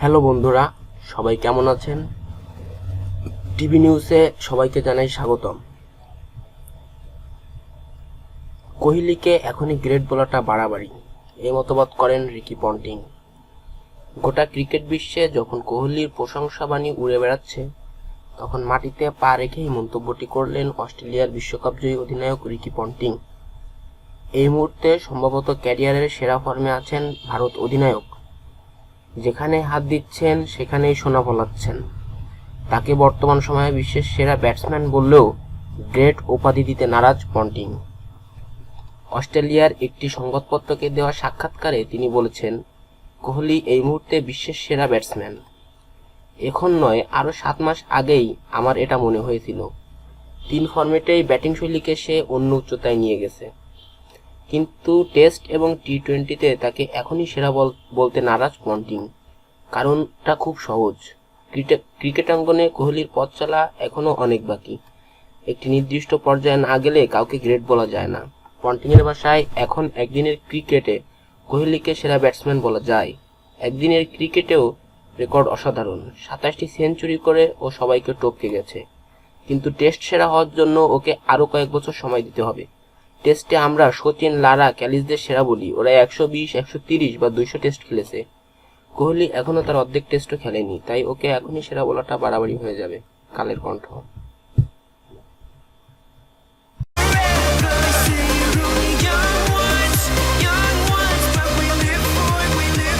Hello বন্ধুরা, সবাই কেমন আছেন? টিভি নিউজে সবাইকে জানাই স্বাগতম। কোহলিকে এখনই গ্রেট বলাটা বাড়াবাড়ি এই মতবাদ করেন রিকি পন্টিং। গোটা ক্রিকেট বিশ্বে যখন কোহলির প্রশংসাবাণী উড়ে বেড়াচ্ছে, তখন মাটিতে পা রেখেই মন্তব্যটি করলেন অস্ট্রেলিয়ার বিশ্বকাপ জয়ী অধিনায়ক রিকি পন্টিং। এই মুহূর্তে সম্ভবত ক্যারিয়ারের সেরা ফর্মে আছেন ভারত অধিনায়ক। যেখানে হাত দিচ্ছেন, সেখানেই সোনা ফলাচ্ছেন তাকে বর্তমান সময়ে বিশ্বের সেরা ব্যাটসম্যান বললেও গ্রেট উপাধি দিতে নারাজ পন্টিং অস্ট্রেলিয়ার একটি সংবাদপত্রকে দেওয়া সাক্ষাৎকারে তিনি বলেছেন, কোহলি এই মুহূর্তে বিশ্বের সেরা ব্যাটসম্যান। এখন নয়, আরও সাত মাস আগেই আমার এটা মনে হয়েছিল। তিন ফর্মেটেই ব্যাটিং শৈলীকে সে অন্য উচ্চতায় নিয়ে গেছে। কিন্তু টেস্ট এবং টি টোয়েন্টিতে তাকে এখনই সেরা বল বলতে নারাজ পন্টিং কারণটা খুব সহজ। ক্রিকেট অঙ্গনে কোহলির পথ চলা এখনও অনেক বাকি। একটি নির্দিষ্ট পর্যায়ে না গেলে কাউকে গ্রেট বলা যায় না। পন্টিংয়ের ভাষায়, এখন একদিনের ক্রিকেটে কোহলিকে সেরা ব্যাটসম্যান বলা যায়। একদিনের ক্রিকেটেও রেকর্ড অসাধারণ। সাতাশটি সেঞ্চুরি করে ও সবাইকে টপকে গেছে। কিন্তু টেস্ট সেরা হওয়ার জন্য ওকে আরও কয়েক বছর সময় দিতে হবে। টেস্টে আমরা সচিন, লারা, ক্যালিসদের সেরা বলি। ওরা একশো বিশ, একশো তিরিশ বা দুইশো টেস্ট খেলেছে। কোহলি এখনও তার অর্ধেক টেস্টও খেলেনি, তাই ওকে এখনই সেরা বলাটা বাড়াবাড়ি হয়ে যাবে, কালের কণ্ঠ।